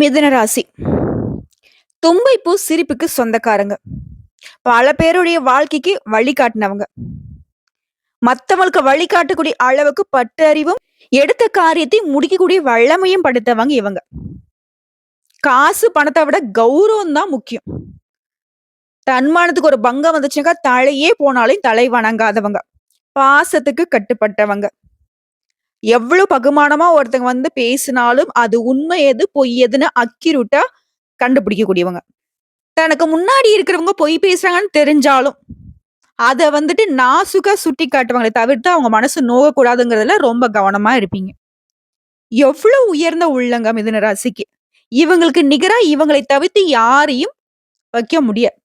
மிதுன ராசி. தும்பைப்பூ சிரிப்புக்கு சொந்தக்காரங்க. பல பேருடைய வாழ்க்கைக்கு வழிகாட்டினவங்க மத்தவங்களுக்கு வழிகாட்டக்கூடிய அளவுக்கு பட்டறிவும் எடுத்த காரியத்தை முடிக்கக்கூடிய வல்லமையும் படுத்தவங்க இவங்க. காசு பணத்தை விட கௌரவம் தான் முக்கியம். தன்மானத்துக்கு ஒரு பங்கம் வந்துச்சுனாக்கா தலையே போனாலும் தலை வணங்காதவங்க. பாசத்துக்கு கட்டுப்பட்டவங்க. எவ்வளவு பகுமானமா ஒருத்தங்க வந்து பேசினாலும் அது உண்மை எது பொய் எதுன்னு அக்கிருட்டா கண்டுபிடிக்கக்கூடியவங்க. தனக்கு முன்னாடி இருக்கிறவங்க பொய் பேசுறாங்கன்னு தெரிஞ்சாலும் அதை வந்துட்டு நாசுக்கா சுட்டி காட்டுவாங்களே தவிர்த்து அவங்க மனசு நோகக்கூடாதுங்கிறதுல ரொம்ப கவனமா இருப்பீங்க. எவ்வளவு உயர்ந்த உள்ளங்க மிதுன ராசிக்கு இவங்களுக்கு நிகரா இவங்களை தவிர்த்து யாரையும் வைக்க முடியாது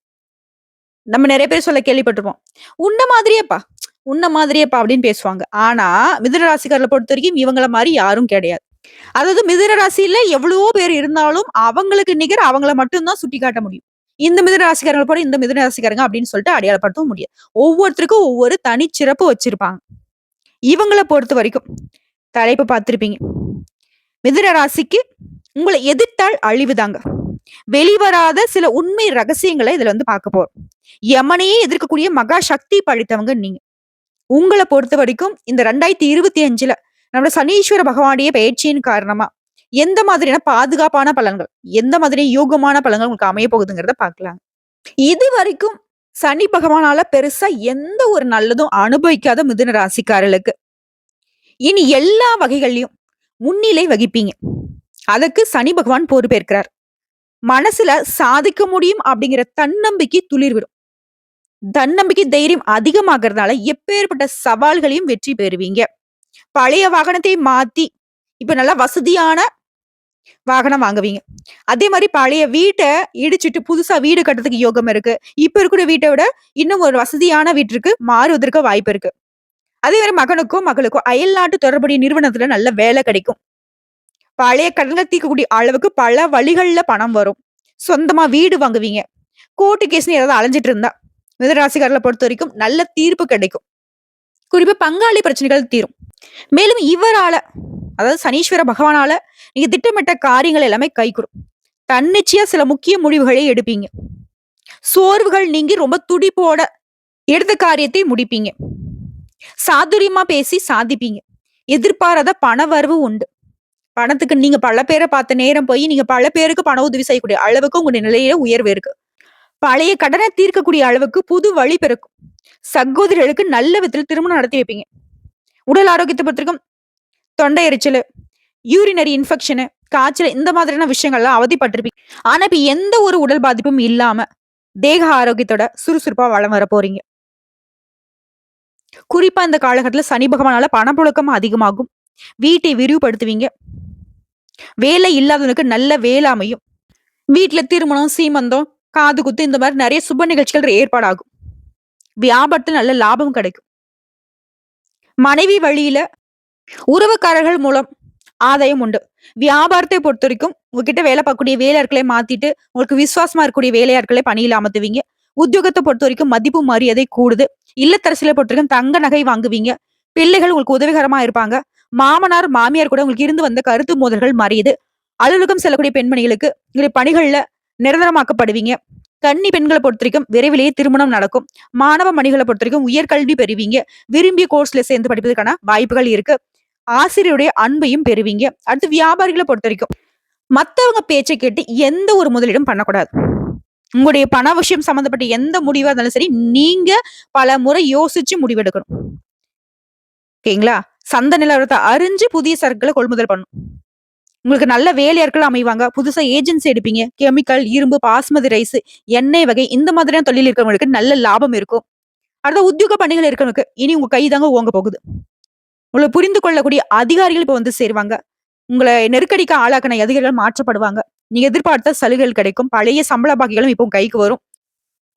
நம்ம நிறைய பேர் சொல்ல கேள்விப்பட்டிருப்போம். உன்ன மாதிரியேப்பா. உன்ன மாதிரியேப்பா அப்படின்னு பேசுவாங்க. ஆனா மிதுன ராசிக்காரர்களை பொறுத்த வரைக்கும் இவங்கள மாதிரி யாரும் கிடையாது. அதாவது மிதுன ராசியில எவ்வளவோ பேர் இருந்தாலும் அவங்களுக்கு நிகர் அவங்கள மட்டும்தான் சுட்டி காட்ட முடியும். இந்த மிதுன ராசிக்காரங்களை போல இந்த மிதுன ராசிக்காரங்க அப்படின்னு சொல்லிட்டு அடையாளப்படுத்தவும் முடியாது. ஒவ்வொருத்தருக்கும் ஒவ்வொரு தனிச்சிறப்பு வச்சிருப்பாங்க. இவங்களை பொறுத்த வரைக்கும் தலைப்பு பார்த்திருப்பீங்க. மிதுன ராசிக்கு உங்களை எதிர்த்தால் அழிவுதாங்க. வெளிவராத சில உண்மை ரகசியங்களை இதுல வந்து பார்க்க போறோம். யமனையே எதிர்க்கக்கூடிய மகா சக்தி படைத்தவங்க நீங்க. உங்களை பொறுத்த வரைக்கும் இந்த ரெண்டாயிரத்தி இருபத்தி அஞ்சுல நம்மளோட சனீஸ்வர பகவானுடைய பயிற்சியின் காரணமா எந்த மாதிரியான பாதுகாப்பான பலன்கள் எந்த மாதிரி யோகமான பலன்கள் உங்களுக்கு அமைய போகுதுங்கிறத பார்க்கலாம் இது வரைக்கும் சனி பகவானால பெருசா எந்த ஒரு நல்லதும் அனுபவிக்காத மிதுன ராசிக்காரர்களுக்கு. இனி எல்லா வகைகள்லயும் முன்னிலை வகிப்பீங்க. அதுக்கு சனி பகவான் பொறுப்பேற்கிறார். மனசுல சாதிக்க முடியும் அப்படிங்கிற தன்னம்பிக்கை துளிர்விடும். தன்னம்பிக்கை தைரியம் அதிகமாகறதுனால எப்பேற்பட்ட சவால்களையும் வெற்றி பெறுவீங்க. பழைய வாகனத்தை மாத்தி இப்ப நல்லா வசதியான வாகனம் வாங்குவீங்க. அதே மாதிரி பழைய வீட்டை இடிச்சிட்டு புதுசா வீடு கட்டுறதுக்கு யோகம் இருக்கு. இப்ப இருக்கிற வீட்டை விட இன்னும் ஒரு வசதியான வீட்டிற்கு மாறுவதற்கு வாய்ப்பு இருக்கு. அதே மாதிரி மகனுக்கும் மகளுக்கும் அயல் நாட்டு தொடர்புடைய நிறுவனத்துல நல்ல வேலை கிடைக்கும். பழைய கடன்கள் தீர்க்கக்கூடிய அளவுக்கு பல வழிகள்ல பணம் வரும். சொந்தமா வீடு வாங்குவீங்க. கோர்ட்டு கேஸ்னு ஏதாவது அலைஞ்சிட்டு இருந்தா மிதராசிக்காரர்களை பொறுத்த வரைக்கும் நல்ல தீர்ப்பு கிடைக்கும். குறிப்பா பங்காளி பிரச்சனைகள் தீரும். மேலும் இவரால அதாவது சனீஸ்வர பகவானால நீங்க திட்டமிட்ட காரியங்கள் எல்லாமே கைகூடும். தன்னிச்சையா சில முக்கிய முடிவுகளை எடுப்பீங்க. சோர்வுகள் நீங்கி ரொம்ப துடிப்போட எடுத்த காரியத்தை முடிப்பீங்க. சாதுரியமா பேசி சாதிப்பீங்க. எதிர்பாராத பண வரவு உண்டு. பணத்துக்கு நீங்க பல பேரை பார்த்த நேரம் போய் நீங்க பல பேருக்கு பண உதவி செய்யக்கூடிய அளவுக்கு உங்களுடைய நிலையில உயர்வு இருக்கு. பழைய கடனை தீர்க்கக்கூடிய அளவுக்கு புது வழி பிறக்கும். சகோதரிகளுக்கு நல்ல விதத்தில் திருமணம் நடத்தி வைப்பீங்க. உடல் ஆரோக்கியத்தை பொறுத்திருக்கும். தொண்டை எரிச்சல் யூரினரி இன்ஃபெக்ஷனு காய்ச்சல் இந்த மாதிரியான விஷயங்கள்லாம் அவதிப்பட்டிருப்பீங்க. ஆனா இப்ப எந்த ஒரு உடல் பாதிப்பும் இல்லாம தேக ஆரோக்கியத்தோட சுறுசுறுப்பா வளம் வர போறீங்க. குறிப்பா இந்த காலகட்டத்துல சனி பகவானால பணப்புழக்கம் அதிகமாகும். வீட்டை விரிவுபடுத்துவீங்க. வேலை இல்லாதவனுக்கு நல்ல வேலை அமையும். வீட்டுல திருமணம் சீமந்தம் காது குத்து இந்த மாதிரி நிறைய சுப நிகழ்ச்சிகள் ஏற்பாடாகும். வியாபாரத்தில் நல்ல லாபம் கிடைக்கும். மனைவி வழியில உறவுக்காரர்கள் மூலம் ஆதாயம் உண்டு. வியாபாரத்தை பொறுத்த வரைக்கும் உங்ககிட்ட வேலை பார்க்கக்கூடிய வேலையாட்களை மாத்திட்டு உங்களுக்கு விசுவாசமா இருக்கக்கூடிய வேலையாட்களை பணியில் அமர்த்துவீங்க உத்தியோகத்தை பொறுத்த வரைக்கும் மதிப்பு மரியாதை கூடுது. இல்லத்தரசியலை பொறுத்த வரைக்கும் தங்க நகை வாங்குவீங்க. பிள்ளைகள் உங்களுக்கு உதவிகரமா இருப்பாங்க. மாமனார் மாமியார் கூட உங்களுக்கு இருந்து வந்த கருத்து மோதல்கள் மறையுது. அலுவலகம் செல்லக்கூடிய பெண்மணிகளுக்கு உங்களுடைய பணிகள்ல நிரந்தரமாக்கப்படுவீங்க. கன்னி பெண்களை பொறுத்த வரைக்கும் விரைவிலேயே திருமணம் நடக்கும். மாணவ மணிகளை பொறுத்த வரைக்கும் உயர்கல்வி பெறுவீங்க. விரும்பிய கோர்ஸ்ல சேர்ந்து படிப்பதற்கான வாய்ப்புகள் இருக்கு. ஆசிரியருடைய அன்பையும் பெறுவீங்க. அடுத்து வியாபாரிகளை பொறுத்த வரைக்கும் மத்தவங்க பேச்சை கேட்டு எந்த ஒரு முதலீடும் பண்ணக்கூடாது. உங்களுடைய பண விஷயம் சம்மந்தப்பட்ட எந்த முடிவா இருந்தாலும் சரி நீங்க பல முறை யோசிச்சு முடிவெடுக்கணும். ஓகேங்களா? சந்த நிலவரத்தை அறிஞ்சு புதிய சரக்குகளை கொள்முதல் பண்ணும் உங்களுக்கு நல்ல வேலையாட்கள் அமைவாங்க. புதுசா ஏஜென்சி எடுப்பீங்க. கெமிக்கல் இரும்பு பாஸ்மதி ரைஸ் எண்ணெய் வகை இந்த மாதிரியான தொழில் இருக்கிறவங்களுக்கு நல்ல லாபம் இருக்கும். அடுத்த உத்தியோக பணிகள் இருக்கிறவங்களுக்கு இனி உங்க கை தாங்க ஓங்க போகுது. உங்களை புரிந்து கொள்ளக்கூடிய அதிகாரிகள் இப்ப வந்து சேருவாங்க. உங்களை நெருக்கடிக்கு ஆளாக்கின அதிகாரிகள் மாற்றப்படுவாங்க. நீங்க எதிர்பார்த்த சலுகைகள் கிடைக்கும். பழைய சம்பள பாக்கிகளும் இப்போ கைக்கு வரும்.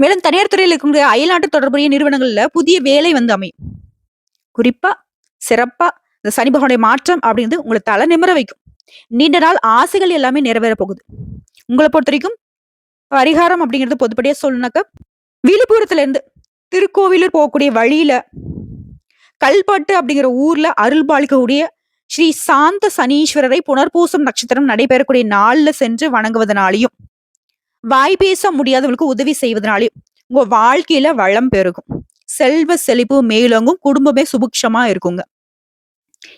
மேலும் தனியார் துறையில் இருக்கக்கூடிய அயல்நாட்டு தொடர்புடைய நிறுவனங்கள்ல புதிய வேலை வந்து அமையும். குறிப்பா சிறப்பா இந்த சனி பகவானுடைய மாற்றம் அப்படிங்கிறது உங்களை தலை நிமிர வைக்கும். நீண்ட நாள் ஆசைகள் எல்லாமே நிறைவேற போகுது. உங்களை பொறுத்த வரைக்கும் பரிகாரம் அப்படிங்கிறது பொதுப்படியா சொல்லணுனாக்க விழுப்புரத்துல இருந்து திருக்கோவிலூர் போகக்கூடிய வழியில கல்பட்டு அப்படிங்கிற ஊர்ல அருள் பாலிக்கக்கூடிய ஸ்ரீ சாந்த சனீஸ்வரரை புனர்பூசம் நட்சத்திரம் நடைபெறக்கூடிய நாள்ல சென்று வணங்குவதனாலையும் வாய் பேச முடியாதவர்களுக்கு உதவி செய்வதனாலையும் உங்க வாழ்க்கையில வளம் பெருகும். செல்வ செழிப்பு மேலோங்கும் குடும்பமே சுபிக்ஷமா இருக்குங்க.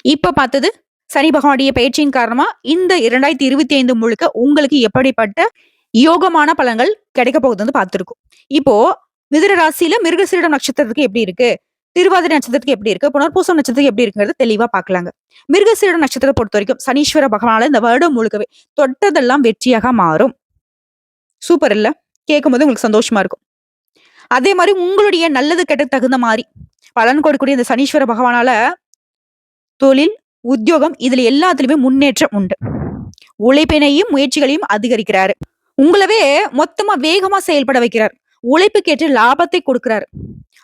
இப்ப பார்த்தது சனி பகவானுடைய பயிற்சியின் காரணமா இந்த இரண்டாயிரத்தி இருபத்தி ஐந்து முழுக்க உங்களுக்கு எப்படிப்பட்ட யோகமான பலன்கள் கிடைக்க போகுதுன்னு பார்த்திருக்கும். இப்போ மிதுர ராசியில மிருகசீரிடம் நட்சத்திரத்துக்கு எப்படி இருக்கு? திருவாதிரை நட்சத்திரத்துக்கு எப்படி இருக்கு? புனர்பூசம் நட்சத்திரத்துக்கு எப்படி இருக்குங்கிறது தெளிவா பார்க்கலாங்க. மிருகசீரிடம் நட்சத்திரத்தை பொறுத்த வரைக்கும் சனீஸ்வர பகவானால இந்த வருடம் முழுக்கவே தொட்டதெல்லாம் வெற்றியாக மாறும். சூப்பர் இல்ல? கேட்கும் போது உங்களுக்கு சந்தோஷமா இருக்கும். அதே மாதிரி உங்களுடைய நல்லது கெட்ட தகுந்த மாதிரி பலன் கொடுக்கக்கூடிய இந்த சனீஸ்வர பகவானால தொழில் உத்தியோகம் இதுல எல்லாத்துலயுமே முன்னேற்றம் உண்டு. உழைப்பினையும் முயற்சிகளையும் அதிகரிக்கிறாரு. உங்களவே மொத்தமா வேகமா செயல்பட வைக்கிறார். உழைப்புக்கேற்ற லாபத்தை கொடுக்கிறாரு.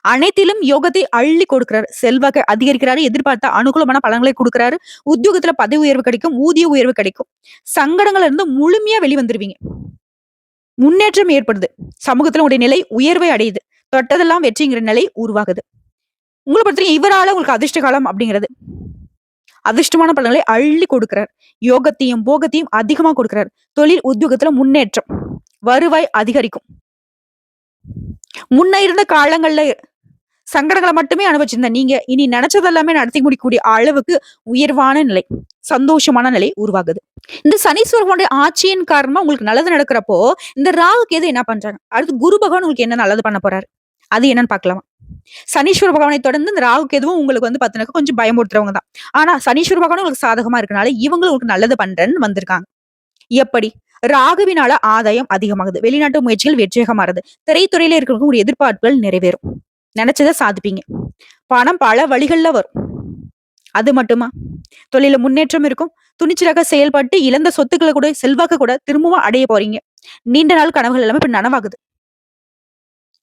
அனைத்திலும் யோகத்தை அள்ளி கொடுக்கிறார். செல்வாக்க அதிகரிக்கிறாரு. எதிர்பார்த்த அனுகூலமான பலன்களை கொடுக்கிறாரு. உத்தியோகத்துல பதவி உயர்வு கிடைக்கும். ஊதிய உயர்வு கிடைக்கும். சங்கடங்கள்ல இருந்து முழுமையா வெளிவந்துருவீங்க. முன்னேற்றம் ஏற்படுது. சமூகத்துல உடைய நிலை உயர்வை அடையுது. தொட்டதெல்லாம் வெற்றிங்கிற நிலை உருவாகுது. உங்களை பொறுத்தவரைக்கும் இவரால உங்களுக்கு அதிர்ஷ்ட காலம் அப்படிங்கிறது. அதிர்ஷ்டமான பலன்களை அள்ளி கொடுக்கிறார். யோகத்தையும் போகத்தையும் அதிகமா கொடுக்கிறார். தொழில் உத்தியோகத்துல முன்னேற்றம் வருவாய் அதிகரிக்கும். முன்ன இருந்த காலங்கள்ல சங்கடங்களை மட்டுமே அனுபவிச்சிருந்த நீங்க இனி நினைச்சதெல்லாமே நடத்தி முடிக்கக்கூடிய அளவுக்கு உயர்வான நிலை சந்தோஷமான நிலை உருவாகுது. இந்த சனீஸ்வரனுடைய ஆட்சியின் காரணமா உங்களுக்கு நல்லது நடக்கிறப்போ இந்த ராகு கேது என்ன பண்றாங்க? அடுத்து குரு பகவான் உங்களுக்கு என்ன நல்லது பண்ண போறாரு? அது என்னன்னு பாக்கலாமா சனீஸ்வர பகவானை தொடர்ந்து இந்த ராகு எதுவும் உங்களுக்கு வந்து பாத்தீங்கன்னா கொஞ்சம் பயமுறுத்துறவங்க தான். ஆனா சனீஸ்வர பகவான் உங்களுக்கு சாதகமா இருக்கனால இவங்களும் உங்களுக்கு நல்லது பண்றேன்னு வந்திருக்காங்க. எப்படி? ராகுவினால ஆதாயம் அதிகமாகுது. வெளிநாட்டு முயற்சிகள் வெற்றியாக மாறுது. திரைத்துறையில இருக்கிறவங்க ஒரு எதிர்பார்ப்புகள் நிறைவேறும். நினைச்சதை சாதிப்பீங்க. பணம் பல வழிகள்ல வரும். அது மட்டுமா? தொழில முன்னேற்றம் இருக்கும். துணிச்சலாக செயல்பட்டு இழந்த சொத்துக்களை கூட செல்வாக்க கூட திரும்பவும் அடைய போறீங்க. நீண்ட நாள் கனவுகள் எல்லாமே இப்ப நனவாகுது.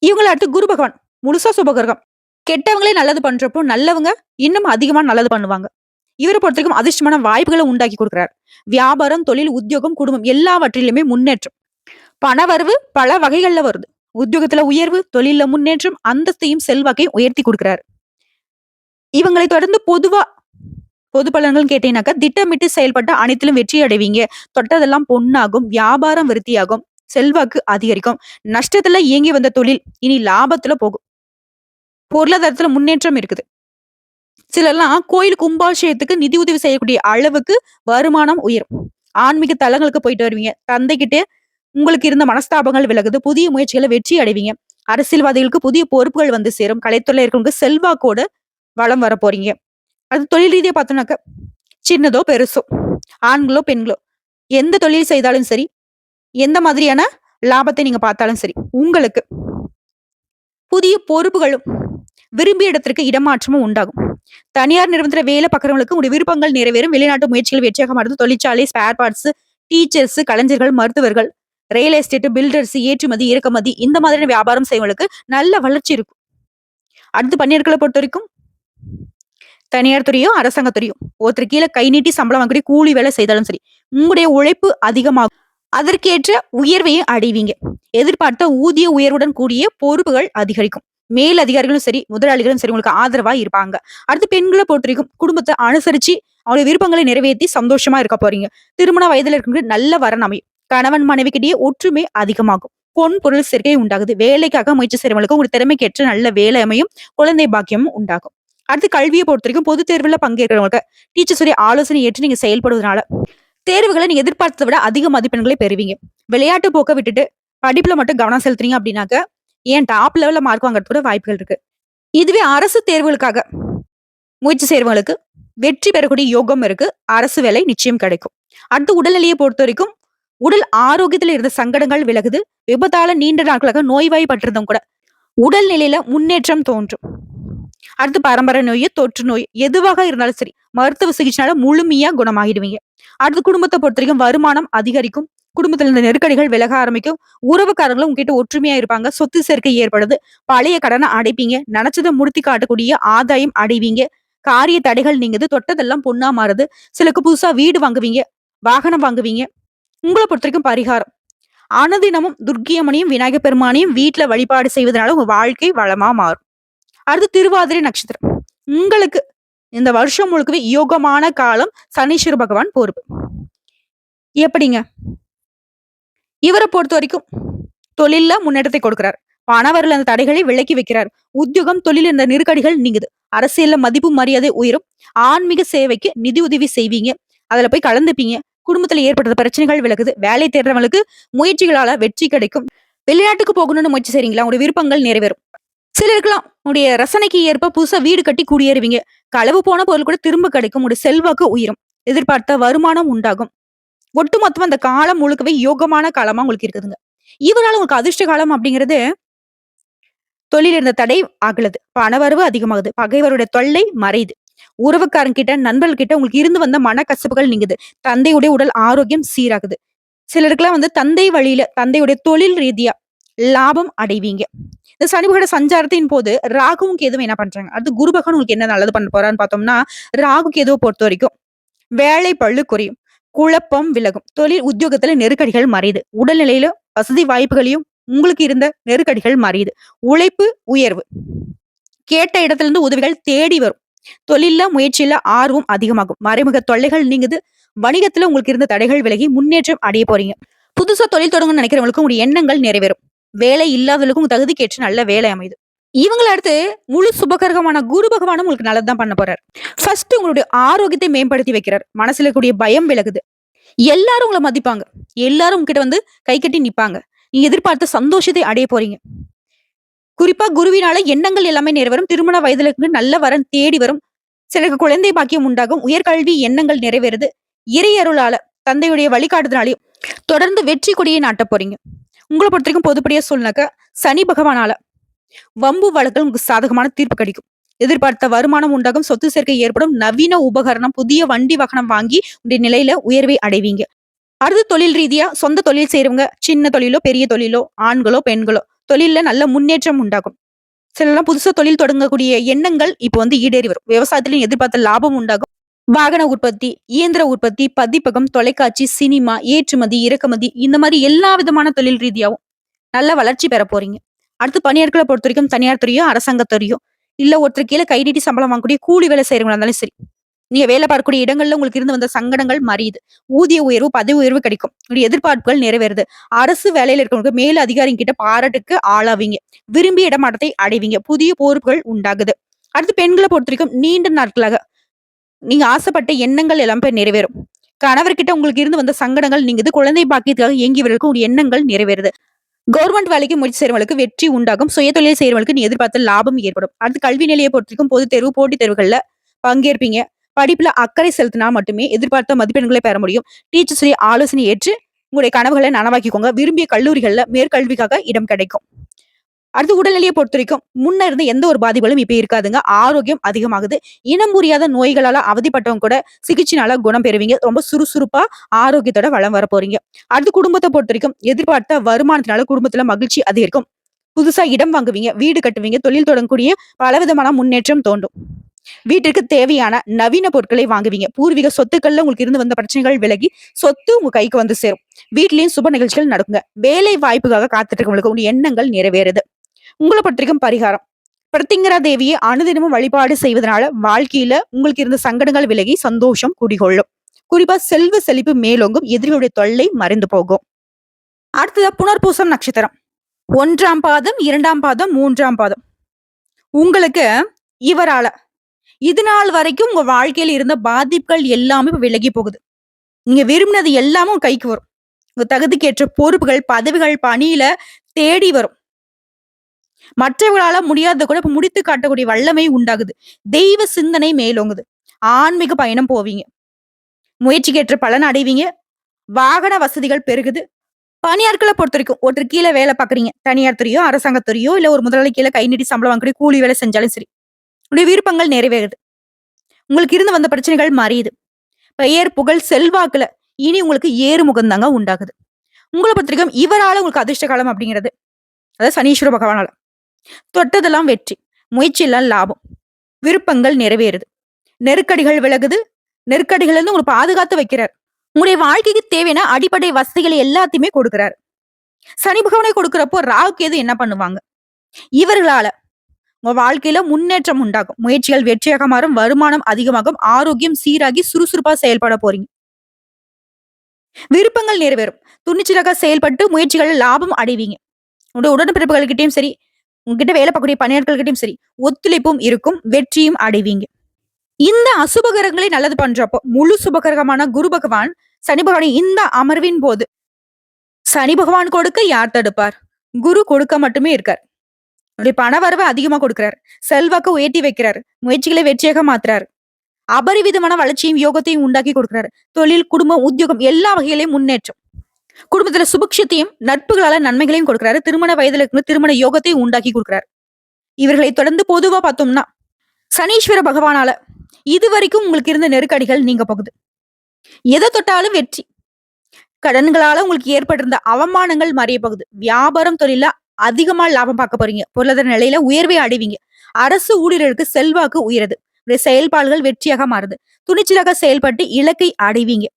இவங்களை அடுத்து குரு பகவான். முழுசா சுபகிரகம். கெட்டவங்களே நல்லது பண்றப்போ நல்லவங்க இன்னும் அதிகமா நல்லது பண்ணுவாங்க. இவரை பொறுத்த வரைக்கும் அதிர்ஷ்டமான வாய்ப்புகளை உண்டாக்கி கொடுக்கிறார். வியாபாரம் தொழில் உத்தியோகம் குடும்பம் எல்லாவற்றிலுமே முன்னேற்றம். பணவரவு பல வகைகள்ல வருது. உத்தியோகத்துல உயர்வு தொழில முன்னேற்றம் அந்தஸ்தையும் செல்வாக்கையும் உயர்த்தி கொடுக்கிறார். இவங்களை தொடர்ந்து பொதுவா பொது பலன்கள் கேட்டீங்கன்னாக்கா திட்டமிட்டு செயல்பட்ட அனைத்திலும் வெற்றி அடைவீங்க. தொட்டதெல்லாம் பொண்ணாகும் வியாபாரம் விருத்தியாகும் செல்வாக்கு அதிகரிக்கும். நஷ்டத்துல இயங்கி வந்த தொழில் இனி லாபத்துல போகும். பொருளாதாரத்துல முன்னேற்றம் இருக்குது. சிலர்லாம் கோயில் கும்பாபிஷேகத்துக்கு நிதி உதவி செய்யக்கூடிய அளவுக்கு வருமானம் உயரும். ஆன்மீக தலங்களுக்கு போயிட்டு வருவீங்க. தந்தைகிட்டே உங்களுக்கு இருந்த மனஸ்தாபங்கள் விலகுது. புதிய முயற்சிகளை வெற்றி அடைவீங்க. அரசியல்வாதிகளுக்கு புதிய பொறுப்புகள் வந்து சேரும். கலைத்துறையில இருக்கவங்க செல்வாக்கோட வளம் வர போறீங்க. அது தொழில் ரீதியா பார்த்தோம்னாக்க சின்னதோ பெருசோ ஆண்களோ பெண்களோ எந்த தொழில் செய்தாலும் சரி எந்த மாதிரியான லாபத்தை நீங்க பார்த்தாலும் சரி உங்களுக்கு புதிய பொறுப்புகளும் விரும்பிய இடத்திற்கு இடமாற்றமும் உண்டாகும். தனியார் நிறுவனத்துல வேலை பார்க்குறவங்களுக்கு உங்களுடைய விருப்பங்கள் நிறைவேறும். வெளிநாட்டு முயற்சிகள் வெற்றியாக மாறுது. தொழிற்சாலை ஸ்பேர் பார்ட்ஸ் டீச்சர்ஸ் கலைஞர்கள் மருத்துவர்கள் ரியல் எஸ்டேட் பில்டர்ஸ் ஏற்றுமதி இறக்குமதி இந்த மாதிரியான வியாபாரம் செய்வங்களுக்கு நல்ல வளர்ச்சி இருக்கும். அடுத்து பன்னியர்களை பொறுத்த வரைக்கும் தனியார் துறையோ அரசாங்க துறையோ ஒருத்தர் கீழே கை நீட்டி சம்பளம் வாங்கக்கூடிய கூலி வேலை செய்தாலும் சரி உங்களுடைய உழைப்பு அதிகமாகும். அதற்கேற்ற உயர்வையும் அடைவீங்க. எதிர்பார்த்த ஊதிய உயர்வுடன் கூடிய பொறுப்புகள் அதிகரிக்கும். மேல் அதிகாரிகளும் சரி முதலாளிகளும் சரி உங்களுக்கு ஆதரவா இருப்பாங்க. அடுத்து பெண்களை பொறுத்தவரைக்கும் குடும்பத்தை அனுசரிச்சு அவங்க விருப்பங்களை நிறைவேற்றி சந்தோஷமா இருக்க போறீங்க. திருமண வயதில் இருக்கிற நல்ல வரன் அமையும். கணவன் மனைவிக்கிட்டே ஒற்றுமை அதிகமாகும். பொன் பொருள் சேர்க்கை உண்டாகுது. வேலைக்காக முயற்சி செய்யறவங்களுக்கு உங்க திறமைக்கேற்ற நல்ல வேலை அமையும். குழந்தை பாக்கியமும் உண்டாகும். அடுத்து கல்வியை பொறுத்த வரைக்கும் பொது தேர்வுல பங்கேற்கிறவங்களுக்கு டீச்சர்ஸுடைய ஆலோசனை ஏற்று நீங்க செயல்படுவதனால தேர்வுகளை நீங்க எதிர்பார்த்ததை விட அதிக மதிப்பெண்களை பெறுவீங்க. விளையாட்டு போக்க விட்டுட்டு படிப்புல மட்டும் கவனம் செலுத்துறீங்க அப்படின்னாக்க ஏன் டாப் லெவலில் மார்க் வாங்குறது கூட வாய்ப்புகள் இருக்கு. இதுவே அரசு தேர்வுகளுக்காக முயற்சி செய்கிறவங்களுக்கு வெற்றி பெறக்கூடிய யோகம் இருக்கு. அரசு வேலை நிச்சயம் கிடைக்கும். அடுத்து உடல்நிலையை பொறுத்த வரைக்கும் உடல் ஆரோக்கியத்துல இருந்த சங்கடங்கள் விலகுது. விபத்தால நீண்ட நாட்களாக நோய்வாய்ப்பட்டிருந்தும் கூட உடல் நிலையில முன்னேற்றம் தோன்றும். அடுத்து பரம்பரை நோய் தொற்று நோய் எதுவாக இருந்தாலும் சரி மருத்துவ சிகிச்சைனால முழுமையா குணமாகிடுவீங்க. அடுத்து குடும்பத்தை பொறுத்த வரைக்கும் வருமானம் அதிகரிக்கும். குடும்பத்தில் இருந்த நெருக்கடிகள் விலக ஆரம்பிக்கும். உறவுக்காரங்களும் உங்ககிட்ட ஒற்றுமையா இருப்பாங்க. சொத்து சேர்க்கை ஏற்படுது. பழைய கடனை அடைப்பீங்க. நினைச்சதை முடித்தி காட்டக்கூடிய ஆதாயம் அடைவீங்க. காரிய தடைகள் நீங்குது. தொட்டதெல்லாம் பொண்ணா மாறுது. சிலக்கு புதுசா வீடு வாங்குவீங்க. வாகனம் வாங்குவீங்க. உங்களை பொறுத்த வரைக்கும் பரிகாரம். அனுதினமும் துர்க்கியம்மனையும் விநாயகர் பெருமானையும் வீட்டுல வழிபாடு செய்வதனால உங்க வாழ்க்கை வளமா மாறும். அடுத்து திருவாதிரை நட்சத்திரம். உங்களுக்கு இந்த வருஷம் முழுக்கவே யோகமான காலம் சனீஸ்வர பகவான் பொறுப்பு. எப்படிங்க? இவரை பொறுத்த வரைக்கும் தொழில்ல முன்னேற்றத்தை கொடுக்கிறார். பணவரில் அந்த தடைகளை விலக்கி வைக்கிறார். உத்தியோகம் தொழில் இந்த நெருக்கடிகள் நீங்குது. அரசியல்ல மதிப்பு மரியாதை உயரும். ஆன்மீக சேவைக்கு நிதி உதவி செய்வீங்க. அதுல போய் கலந்துப்பீங்க. குடும்பத்துல ஏற்படுற பிரச்சனைகள் விலகுது. வேலை தேடுறவங்களுக்கு முயற்சிகளால வெற்றி கிடைக்கும். வெளிநாட்டுக்கு போகணும்னு முயற்சி செய்றீங்களா? உங்களுடைய விருப்பங்கள் நிறைவேறும். சிலருக்குலாம் உங்களுடைய ரசனைக்கு ஏற்ப புதுசா வீடு கட்டி குடியேறுவீங்க. களவு போன பொருள் கூட திரும்ப கிடைக்கும். உங்களுடைய செல்வாக்கு உயரும். எதிர்பார்த்த வருமானம் உண்டாகும். ஒட்டுமொத்தமா அந்த காலம் முழுக்கவே யோகமான காலமா உங்களுக்கு இருக்குதுங்க. இவனால உங்களுக்கு அதிர்ஷ்ட காலம் அப்படிங்கிறது தொழில் இருந்த தடை ஆகலது பணவரவு அதிகமாகுது. பகைவருடைய தொல்லை மறையுது. உறவுக்காரங்கிட்ட நண்பர்கள் கிட்ட உங்களுக்கு இருந்து வந்த மன கசப்புகள் நீங்குது. தந்தையுடைய உடல் ஆரோக்கியம் சீராகுது. சிலருக்குலாம் வந்து தந்தை வழியில தந்தையுடைய தொழில் ரீதியா லாபம் அடைவீங்க. இந்த சனிபகட சஞ்சாரத்தின் போது ராகுவும் கேதுவும் என்ன பண்றாங்க? அடுத்து குருபகன் உங்களுக்கு என்ன நல்லது பண்ண போறான்னு பார்த்தோம்னா ராகு கேதுவை பொறுத்த வரைக்கும் வேலை பள்ளு குறையும். குழப்பம் விலகும். தொழில் உத்தியோகத்துல நெருக்கடிகள் மறையுது. உடல்நிலையில வசதி வாய்ப்புகளையும் உங்களுக்கு இருந்த நெருக்கடிகள் மறையுது. உழைப்பு உயர்வு. கேட்ட இடத்துல இருந்து உதவிகள் தேடி வரும். தொழில முயற்சியில ஆர்வம் அதிகமாகும். மறைமுக தொல்லைகள் நீங்குது. வணிகத்துல உங்களுக்கு இருந்த தடைகள் விலகி முன்னேற்றம் அடைய போறீங்க. புதுசா தொழில் தொடங்கணும்னு நினைக்கிறவங்களுக்கும் உங்களுடைய எண்ணங்கள் நிறைவேறும். வேலை இல்லாதவர்களுக்கும் தகுதி கேட்டு நல்ல வேலை அமையுது. இவங்களை அடுத்து முழு சுபகரகமான குரு பகவானும் உங்களுக்கு நல்லதுதான் பண்ண போறாரு. ஃபர்ஸ்ட் உங்களுடைய ஆரோக்கியத்தை மேம்படுத்தி வைக்கிறார். மனசுல இருக்கக்கூடிய பயம் விலகுது. எல்லாரும் உங்களை மதிப்பாங்க. எல்லாரும் உங்ககிட்ட வந்து கை கட்டி நிப்பாங்க. நீங்க எதிர்பார்த்த சந்தோஷத்தை அடைய போறீங்க. குறிப்பா குருவினால எண்ணங்கள் எல்லாமே நிறைவேறும். திருமண வயதுல நல்ல வரன் தேடி வரும். சிலருக்கு குழந்தை பாக்கியம் உண்டாகும். உயர்கல்வி எண்ணங்கள் நிறைவேறுது. இறை அருளால தந்தையுடைய வழிகாட்டுதனாலையும் தொடர்ந்து வெற்றி கொடியை நாட்ட போறீங்க. உங்களை பொறுத்த வரைக்கும் பொதுப்படியா சொல்லினாக்க சனி பகவானால வம்பு வழக்கில் உங்களுக்கு சாதகமான தீர்ப்பு கிடைக்கும். எதிர்பார்த்த வருமானம் உண்டாகும் சொத்து சேர்க்கை ஏற்படும் நவீன உபகரணம் புதிய வண்டி வாகனம் வாங்கி உடைய நிலையில உயர்வை அடைவீங்க. அடுத்து தொழில் ரீதியா சொந்த தொழில் செய்றவங்க சின்ன தொழிலோ பெரிய தொழிலோ ஆண்களோ பெண்களோ தொழில்ல நல்ல முன்னேற்றம் உண்டாகும். சிலர்லாம் புதுசா தொழில் தொடங்கக்கூடிய எண்ணங்கள் இப்போ வந்து ஈடேறி வரும். விவசாயத்திலும் எதிர்பார்த்த லாபம் உண்டாகும். வாகன உற்பத்தி இயந்திர உற்பத்தி பதிப்பகம் தொலைக்காட்சி சினிமா ஏற்றுமதி இறக்குமதி இந்த மாதிரி எல்லா விதமான தொழில் ரீதியாவும் நல்ல வளர்ச்சி பெற போறீங்க. அடுத்து பணியாட்களை பொறுத்த வரைக்கும் தனியார் துறையோ அரசாங்கத்துறையோ இல்ல ஒருத்தர் கீழே கை நீட்டி சம்பளம் வாங்கக்கூடிய கூலி வேலை செய்யறவங்களா இருந்தாலும் சரி. நீங்க வேலை பார்க்கக்கூடிய இடங்கள்ல உங்களுக்கு இருந்து வந்த சங்கடங்கள் மறியுது ஊதிய உயர்வு பதவி உயர்வு கிடைக்கும். உங்களுடைய எதிர்பார்ப்புகள் நிறைவேறுது. அரசு வேலையில இருக்கவங்களுக்கு மேல் அதிகாரிங்க கிட்ட பாராட்டுக்கு ஆளாவீங்க. விரும்பிய இடமாற்றத்தை அடைவீங்க. புதிய பொறுப்புகள் உண்டாகுது. அடுத்து பெண்களை பொறுத்த வரைக்கும் நீண்ட நாட்களாக நீங்க ஆசைப்பட்ட எண்ணங்கள் எல்லாம் பேர் நிறைவேறும். கணவர்கிட்ட உங்களுக்கு இருந்து வந்த சங்கடங்கள் நீங்குது குழந்தை பாக்கியத்துக்காக இயங்கியவர்களுக்கு உங்களுடைய எண்ணங்கள் நிறைவேறுது. கவர்மெண்ட் வேலைக்கு முயற்சி செய்யறவங்களுக்கு வெற்றி உண்டாகும். சுயதொழில் செய்யறவங்களுக்கு நீ எதிர்பார்த்த லாபம் ஏற்படும். அடுத்து கல்வி நிலையை பொறுத்திருக்கும் பொது தேர்வு போட்டித் தேர்வுகளில் பங்கேற்பீங்க. படிப்புல அக்கறை செலுத்தினா மட்டுமே எதிர்பார்த்த மதிப்பெண்களை பெற முடியும். டீச்சர்ஸுடைய ஆலோசனை ஏற்று உங்களுடைய கனவுகளை நனவாக்கிக்கோங்க. விரும்பிய கல்லூரிகளில் மேற்கல்விக்காக இடம் கிடைக்கும். அடுத்து உடல்நிலையை பொறுத்த வரைக்கும் முன்ன இருந்த எந்த ஒரு பாதிப்புகளும் இப்ப இருக்காதுங்க. ஆரோக்கியம் அதிகமாகுது. இனம் புரியாத நோய்களால அவதிப்பட்டவங்க கூட சிகிச்சைனால குணம் பெறுவீங்க. ரொம்ப சுறுசுறுப்பா ஆரோக்கியத்தோட வளம் வர போறீங்க. அடுத்து குடும்பத்தை பொறுத்த வரைக்கும் எதிர்பார்த்த வருமானத்தினால குடும்பத்துல மகிழ்ச்சி அதிகரிக்கும். புதுசா இடம் வாங்குவீங்க வீடு கட்டுவீங்க தொழில் தொடங்கக்கூடிய பலவிதமான முன்னேற்றம் தோன்றும். வீட்டிற்கு தேவையான நவீன பொருட்களை வாங்குவீங்க. பூர்வீக சொத்துக்கள்ல உங்களுக்கு இருந்து வந்த பிரச்சனைகள் விலகி சொத்து உங்க கைக்கு வந்து சேரும். வீட்லயும் சுப நிகழ்ச்சிகள் நடக்குங்க. வேலை வாய்ப்புக்காக காத்துட்டு இருக்கவங்களுக்கு உங்க எண்ணங்கள் நிறைவேறுது. உங்களை பற்றிக்கும் பரிகாரம். பிரத்திங்கரா தேவியை அனுதினமும் வழிபாடு செய்வதனால வாழ்க்கையில உங்களுக்கு இருந்த சங்கடங்கள் விலகி சந்தோஷம் குடிகொள்ளும். குறிப்பா செல்வ செழிப்பு மேலோங்கும் எதிரிகளுடைய தொல்லை மறைந்து போகும். அடுத்ததா புனர்பூசம் நட்சத்திரம். ஒன்றாம் பாதம் இரண்டாம் பாதம் மூன்றாம் பாதம். உங்களுக்கு இவரால இது நாள் வரைக்கும் உங்க வாழ்க்கையில இருந்த பாதிப்புகள் எல்லாமே விலகி போகுது. நீங்க விரும்பினது எல்லாமும் கைக்கு வரும். உங்க தகுதிக்கேற்ற பொறுப்புகள் பதவிகள் பணியில தேடி வரும். மற்றவர்களால முடியாத கூட இப்ப முடித்து காட்டக்கூடிய வல்லமை உண்டாகுது. தெய்வ சிந்தனை மேலோங்குது. ஆன்மீக பயணம் போவீங்க. முயற்சிக்கேற்ற பலன் அடைவீங்க. வாகன வசதிகள் பெருகுது. பணியாட்களை பொறுத்த வரைக்கும் ஒருத்தர் கீழே வேலை பாக்குறீங்க தனியார் துறையோ அரசாங்கத்துறையோ இல்ல ஒரு முதலாளி கீழே கை நீட்டி சம்பளம் வாங்கக்கூடிய கூலி வேலை செஞ்சாலும் சரி. உங்களுடைய விருப்பங்கள் நிறைவேறுது. உங்களுக்கு இருந்து வந்த பிரச்சனைகள் மாறியுது பெயர் புகழ் செல்வாக்குல இனி உங்களுக்கு ஏறு தாங்க உண்டாகுது. உங்களை பொறுத்த வரைக்கும் இவரால உங்களுக்கு அதிர்ஷ்ட காலம் அப்படிங்கிறது. அதாவது சனீஸ்வர பகவானால. தொட்டதெல்லாம் வெற்றி முயற்சியெல்லாம் லாபம் விருப்பங்கள் நிறைவேறுது. நெருக்கடிகள் விலகுது. நெருக்கடிகள் இருந்து உங்களை பாதுகாத்து வைக்கிறார். உங்களுடைய வாழ்க்கைக்கு தேவையான அடிப்படை வசதிகளை எல்லாத்தையுமே கொடுக்கிறார். சனி பகவனை கொடுக்கிறப்போ ராகுக்கு எது என்ன பண்ணுவாங்க? இவர்களால உங்க வாழ்க்கையில முன்னேற்றம் உண்டாகும். முயற்சிகள் வெற்றியாக மாறும் வருமானம் அதிகமாகும் ஆரோக்கியம் சீராகி சுறுசுறுப்பா செயல்பட போறீங்க. விருப்பங்கள் நிறைவேறும். துணிச்சலாக செயல்பட்டு முயற்சிகள் லாபம் அடைவீங்க. உங்களுடைய உடன்பிறப்புகள்கிட்டயும் சரி உங்ககிட்ட வேலை பார்க்கக்கூடிய பணியாளர்கள்கிட்டயும் சரி ஒத்துழைப்பும் இருக்கும் வெற்றியும் அடைவீங்க. இந்த அசுபகரங்களை நல்லது பண்றப்போ முழு சுபகரகமான குரு பகவான் சனி பகவானை இந்த அமர்வின் போது சனி பகவான் கொடுக்க யார் தடுப்பார்? குரு கொடுக்க மட்டுமே இருக்கார். பண வரவை அதிகமா கொடுக்கிறார். செல்வாக்க உயர்த்தி வைக்கிறார். முயற்சிகளை வெற்றியாக மாத்துறாரு. அபரிவிதமான வளர்ச்சியும் யோகத்தையும் உண்டாக்கி கொடுக்கிறாரு. தொழில் குடும்பம் உத்தியோகம் எல்லா வகையிலையும் முன்னேற்றம். குடும்பத்துல சுபிக்ஷத்தையும் நட்புகளால நன்மைகளையும் கொடுக்கிறாரு. திருமண வயதுல இருக்கிற திருமண யோகத்தையும் உண்டாக்கி கொடுக்கிறாரு. இவர்களை தொடர்ந்து பொதுவா பார்த்தோம்னா சனீஸ்வர பகவானால இதுவரைக்கும் உங்களுக்கு இருந்த நெருக்கடிகள் நீங்க போகுது. எதை தொட்டாலும் வெற்றி. கடன்களால உங்களுக்கு ஏற்பட்டிருந்த அவமானங்கள் மறைய போகுது. வியாபாரம் தொழில அதிகமா லாபம் பார்க்க போறீங்க. பொருளாதார நிலையில உயர்வை அடைவீங்க. அரசு ஊழியர்களுக்கு செல்வாக்கு உயருது. செயல்பாடுகள் வெற்றியாக மாறுது. துணிச்சலாக செயல்பட்டு இலக்கை அடைவீங்க.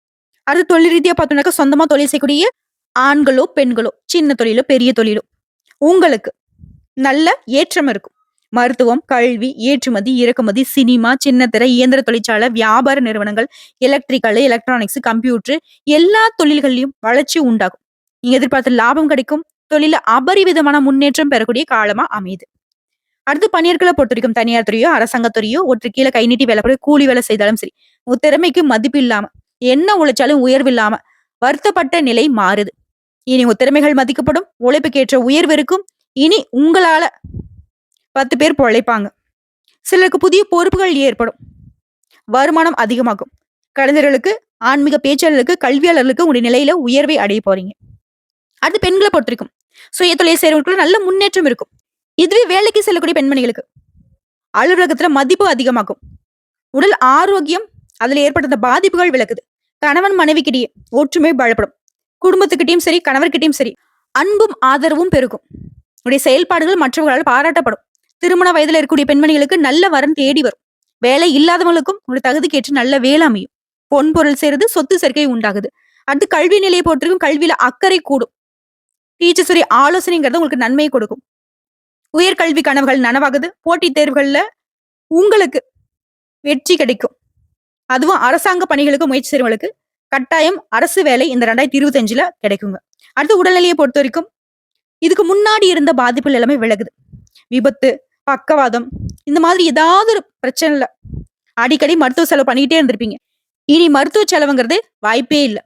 அது தொழில் ரீதியாக பார்த்தோம்னாக்கா சொந்தமா தொழில் செய்யக்கூடிய ஆண்களோ பெண்களோ சின்ன தொழிலோ பெரிய தொழிலோ உங்களுக்கு நல்ல ஏற்றம் இருக்கும். மருத்துவம் கல்வி ஏற்றுமதி இறக்குமதி சினிமா சின்னத்திரை இயந்திர தொழிற்சாலை வியாபார நிறுவனங்கள் எலக்ட்ரிக்கல் எலக்ட்ரானிக்ஸ் கம்ப்யூட்டர் எல்லா தொழில்கள்லயும் வளர்ச்சி உண்டாகும். நீங்க எதிர்பார்த்த லாபம் கிடைக்கும். தொழில அபரிவிதமான முன்னேற்றம் பெறக்கூடிய காலமா அமையுது. அடுத்து பணியாட்களை பொறுத்த வரைக்கும் தனியார் துறையோ அரசாங்கத்துறையோ ஒற்று கீழே கை நீட்டி வேலை கூலி வேலை செய்தாலும் சரி திறமைக்கு மதிப்பு இல்லாம என்ன உழைச்சாலும் உயர்வில்லாம வருத்தப்பட்ட நிலை மாறுது. இனி உங்க திறமைகள் மதிக்கப்படும். உழைப்புக்கேற்ற உயர்வு இருக்கும். இனி உங்களால பத்து பேர் பொழைப்பாங்க. சிலருக்கு புதிய பொறுப்புகள் ஏற்படும். வருமானம் அதிகமாகும். கலைஞர்களுக்கு ஆன்மீக பேச்சாளர்களுக்கு கல்வியாளர்களுக்கு உங்களுடைய நிலையில உயர்வை அடைய போறீங்க. அடுத்து பெண்களை பொறுத்திருக்கும். சுய தொழில் செய்யறவங்களுக்கு நல்ல முன்னேற்றம் இருக்கும். இதுவே வேலைக்கு செல்லக்கூடிய பெண்மணிகளுக்கு. அலுவலகத்துல மதிப்பு அதிகமாகும். உடல் ஆரோக்கியம் அதுல ஏற்பட்ட பாதிப்புகள் விளக்குது கணவன் மனைவிக்கிட்டே ஒற்றுமை பலப்படும். குடும்பத்துக்கிட்டையும் சரி கணவர்கிட்டையும் சரி அன்பும் ஆதரவும் பெருகும். உடைய செயல்பாடுகள் மற்றவர்களால் பாராட்டப்படும். திருமண வயதில் இருக்கக்கூடிய பெண்மணிகளுக்கு நல்ல வரன் தேடி வரும். வேலை இல்லாதவங்களுக்கும் ஒரு தகுதிக்கேற்று நல்ல வேலை அமையும். பொன் பொருள் சேருது சொத்து சேர்க்கை உண்டாகுது. அடுத்து கல்வி நிலையை போட்டிருக்கும் கல்வியில அக்கறை கூடும். டீச்சர்ஸுடைய ஆலோசனைங்கிறது உங்களுக்கு நன்மையை கொடுக்கும். உயர்கல்வி கனவுகள் நனவாகுது. போட்டித் தேர்வுகளில் உங்களுக்கு வெற்றி கிடைக்கும். அதுவும் அரசாங்க பணிகளுக்கு முயற்சி செய்றவங்களுக்கு கட்டாயம் அரசு வேலை இந்த ரெண்டாயிரத்தி இருபத்தி அஞ்சுல கிடைக்குங்க. அடுத்து உடல்நிலையை பொறுத்த வரைக்கும் இதுக்கு முன்னாடி இருந்த பாதிப்புகள் எல்லாமே விலகுது. விபத்து பக்கவாதம் இந்த மாதிரி ஏதாவது ஒரு பிரச்சனைல அடிக்கடி மருத்துவ செலவு பண்ணிக்கிட்டே இருந்திருப்பீங்க. இனி மருத்துவ செலவுங்கிறது வாய்ப்பே இல்லை.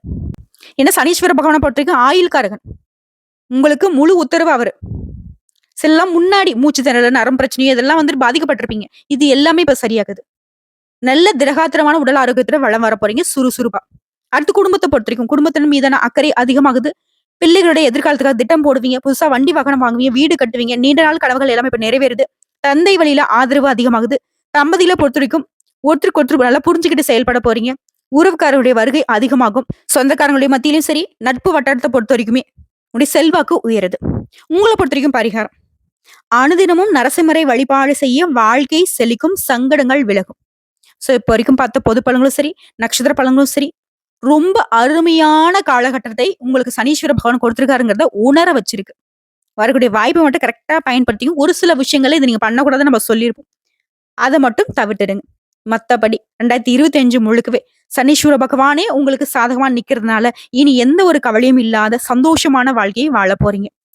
ஏன்னா சனீஸ்வர பகவானை பொறுத்த வரைக்கும் ஆயுள்காரகன். உங்களுக்கு முழு உத்தரவு அவரு. சிலலாம் முன்னாடி மூச்சு திணறல் நரம் பிரச்சனையோ இதெல்லாம் வந்துட்டு பாதிக்கப்பட்டிருப்பீங்க. இது எல்லாமே இப்போ சரியாகுது. நல்ல திரகாத்திரமான உடல் ஆரோக்கியத்துல வளம் வர போறீங்க. சுறுசுறுப்பா. அடுத்து குடும்பத்தை பொறுத்த வரைக்கும் குடும்பத்தின் மீதான அக்கறை அதிகமாகுது. பிள்ளைகளுடைய எதிர்காலத்துக்காக திட்டம் போடுவீங்க. புதுசா வண்டி வாகனம் வாங்குவீங்க. வீடு கட்டுவீங்க. நீண்ட நாள் கனவுகள் எல்லாமே இப்ப நிறைவேறுது. தந்தை வழியில ஆதரவு அதிகமாகுது. தம்பதியில பொறுத்த வரைக்கும் ஒருத்தருக்கு நல்லா புரிஞ்சுக்கிட்டு செயல்பட போறீங்க. உறவுக்காரர்களுடைய வருகை அதிகமாகும். சொந்தக்காரங்களுடைய மத்தியிலும் சரி நட்பு வட்டாரத்தை பொறுத்த வரைக்குமே உடைய செல்வாக்கு உயருது. உங்களை பொறுத்த வரைக்கும் பரிகாரம். அனுதினமும் நரசிம்மரை வழிபாடு செய்ய வாழ்க்கை செழிக்கும் சங்கடங்கள் விலகும். ஸோ இப்போ வரைக்கும் பார்த்த பொது பழங்களும் சரி நட்சத்திர பழங்களும் சரி ரொம்ப அருமையான காலகட்டத்தை உங்களுக்கு சனீஸ்வர பகவான் கொடுத்துருக்காருங்கிறத உணர வச்சிருக்கு. வரக்கூடிய வாய்ப்பை மட்டும் கரெக்டாக பயன்படுத்தியும் ஒரு சில விஷயங்களை இது நீங்கள் பண்ணக்கூடாதுன்னு நம்ம சொல்லியிருப்போம். அதை மட்டும் தவிர்த்துடுங்க. மற்றபடி ரெண்டாயிரத்தி இருபத்தி அஞ்சு முழுக்கவே சனீஸ்வர பகவானே உங்களுக்கு சாதகமாக நிற்கிறதுனால இனி எந்த ஒரு கவலையும் இல்லாத சந்தோஷமான வாழ்க்கையை வாழ போறீங்க.